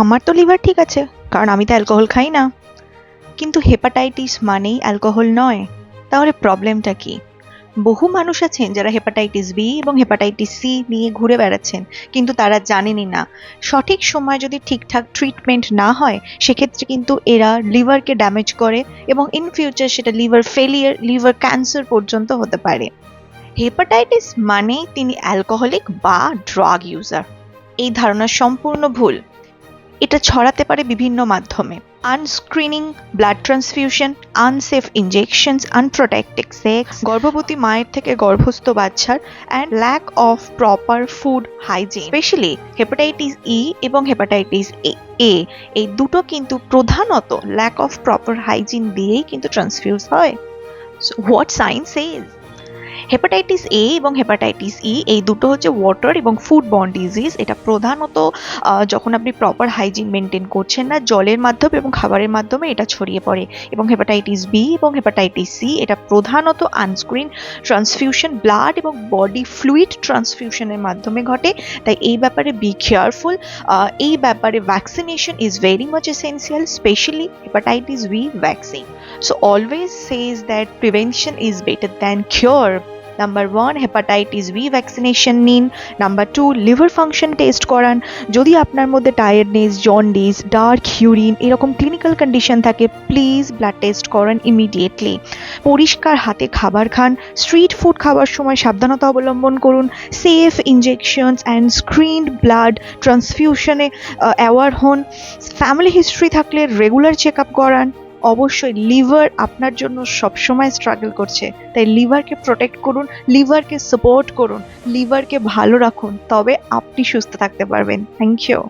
আমার তো লিভার ঠিক আছে, কারণ আমি তো অ্যালকোহল খাই না। কিন্তু হেপাটাইটিস মানেই অ্যালকোহল নয়, তাহলে প্রবলেমটা কি? বহু মানুষ আছেন যারা হেপাটাইটিস বি এবং হেপাটাইটিস সি নিয়ে ঘুরে বেড়াচ্ছেন, কিন্তু তারা জানেনই না। সঠিক সময় যদি ঠিকঠাক ট্রিটমেন্ট না হয়, সেক্ষেত্রে কিন্তু এরা লিভারকে ড্যামেজ করে এবং ইন ফিউচার সেটা লিভার ফেলিয়ার লিভার ক্যান্সার পর্যন্ত হতে পারে। হেপাটাইটিস মানেই তিনি অ্যালকোহলিক বা ড্রাগ ইউজার এই ধারণা সম্পূর্ণ ভুল। এটা ছড়াতে পারে বিভিন্ন মাধ্যমে। Unscreening blood transfusion unsafe injections unprotected sex গর্ভবতী মায়ের থেকে গর্ভস্থ বাচ্চার and lack of proper food hygiene specially hepatitis E এবং হেপাটাইটিস এ এ এই দুটো কিন্তু প্রধানত ল্যাক অফ প্রপার হাইজিন দিয়েই কিন্তু ট্রান্সফিউজ হয়। What science is hepatitis A এবং হেপাটাইটিস ই এই দুটো হচ্ছে ওয়াটার এবং ফুড বন্ড ডিজিজ এটা প্রধানত যখন আপনি প্রপার হাইজিন মেনটেন করছেন না, জলের মাধ্যমে এবং খাবারের মাধ্যমে এটা ছড়িয়ে পড়ে। এবং হেপাটাইটিস বি এবং হেপাটাইটিস সি এটা প্রধানত আনস্ক্রিন ট্রান্সফিউশন ব্লাড এবং বডি ফ্লুইড ট্রান্সফিউশনের মাধ্যমে ঘটে। তাই এই ব্যাপারে বি কেয়ারফুল এই ব্যাপারে vaccination is very much essential specially hepatitis B vaccine so always says that prevention is better than cure number one hepatitis B vaccination নিন। Number two liver function test করান। যদি আপনার মধ্যে টায়ার্ডনেস জন্ডিস ডার্ক ইউরিন এরকম clinical condition থাকে please blood test করান immediately পরিষ্কার হাতে খাবার খান। স্ট্রিট ফুড খাবার সময় সাবধানতা অবলম্বন করুন। Safe injections and screened blood ট্রান্সফিউশনে aware হন। ফ্যামিলি হিস্ট্রি থাকলে রেগুলার চেক আপ করান। অবশ্যই লিভার আপনার জন্য সবসময় স্ট্রাগল করছে। তাই লিভারকে প্রোটেক্ট করুন, লিভারকে সাপোর্ট করুন, লিভারকে ভালো রাখুন, তবে আপনি সুস্থ থাকতে পারবেন। Thank you